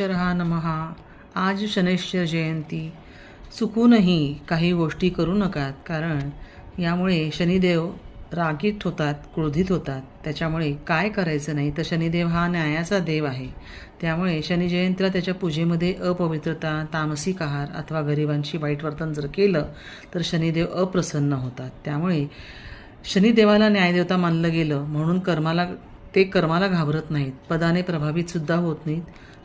शरहा नमहा आज शनैश्वर जयंती। चुकूनही काही गोष्टी करू नकात कारण यामुळे शनिदेव रागीत होतात क्रोधित होतात. त्याच्यामुळे काय करायचं नाही? तर शनिदेव हा न्यायाचा देव आहे. त्यामुळे शनिजयंतीला त्याच्या पूजेमध्ये अपवित्रता तामसिक आहार अथवा गरिबांशी वाईट वर्तन जर केलं तर शनिदेव अप्रसन्न होतात. त्यामुळे शनिदेवाला न्यायदेवता मानलं गेलं म्हणून कर्माला ते कर्माला घाबरत नाहीत. पदाने प्रभावितसुद्धा होत नाहीत.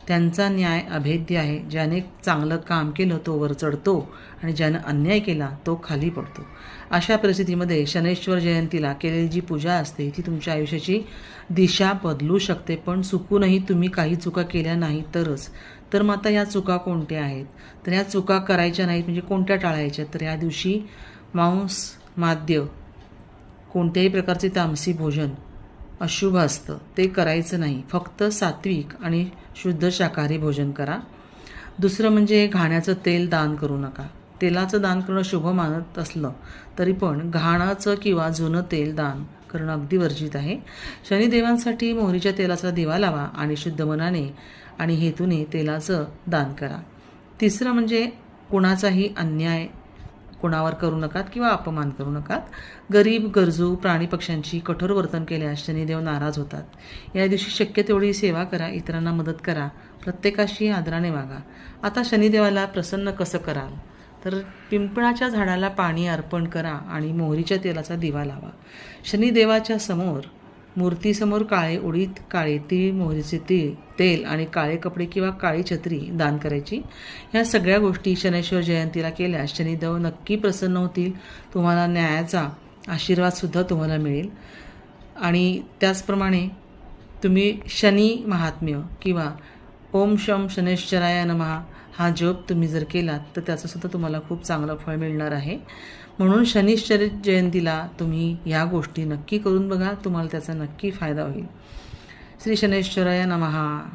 त्यांचा न्याय अभेद्य आहे. ज्याने चांगलं काम केलं तो वर चढतो आणि ज्यानं अन्याय केला तो खाली पडतो. अशा परिस्थितीमध्ये शनेश्वर जयंतीला केलेली जी पूजा असते ती तुमच्या आयुष्याची दिशा बदलू शकते. पण चुकूनही तुम्ही काही चुका केल्या नाही तरच. तर मग आता या चुका कोणत्या आहेत? तर या चुका करायच्या नाहीत म्हणजे कोणत्या टाळायच्या? तर या दिवशी मांस माद्य कोणत्याही प्रकारचे तामसी भोजन अशुभ असतं. ते करायचं नाही. फक्त सात्विक आणि शुद्ध शाकाहारी भोजन करा. दुसरं म्हणजे घाण्याचं तेल दान करू नका. तेलाचं दान करणं शुभ मानत असलं तरी पण घाणाचं किंवा जुनं तेल दान करणं अगदी वर्जित आहे. शनिदेवांसाठी मोहरीच्या तेलाचा दिवा लावा आणि शुद्ध मनाने आणि हेतूने तेलाचं दान करा. तिसरं म्हणजे कुणाचाही अन्याय कुणावर करू नकात किंवा अपमान करू नकात. गरीब गरजू प्राणी पक्ष्यांची कठोर वर्तन केल्यास शनिदेव नाराज होतात. या दिवशी शक्य तेवढी सेवा करा इतरांना मदत करा. प्रत्येकाशी आदराने वागा. आता शनिदेवाला प्रसन्न कसं कराल? तर पिंपळाच्या झाडाला पाणी अर्पण करा आणि मोहरीच्या तेलाचा दिवा लावा. शनिदेवाच्या समोर मूर्तीसमोर काळे उडीत काळे तीळ मोहरीचे तीळ तेल आणि काळे कपडे किंवा काळी छत्री दान करायची. ह्या सगळ्या गोष्टी शनेश्वर जयंतीला केल्यास शनिदेव नक्की प्रसन्न होतील तुम्हाला न्यायाचा आशीर्वादसुद्धा तुम्हाला मिळेल. आणि त्याचप्रमाणे तुम्ही शनी महात्म्य किंवा ओम शम शनेश्वराय नमहा हा जप तुम्ही जर केलात तर त्याचंसुद्धा तुम्हाला खूप चांगलं फळ मिळणार आहे. म्हणून शनिश्चर जयंतीला तुम्ही ह्या गोष्टी नक्की करून बघा तुम्हाला त्याचा नक्की फायदा होईल. श्री शनेश्वराय नमहा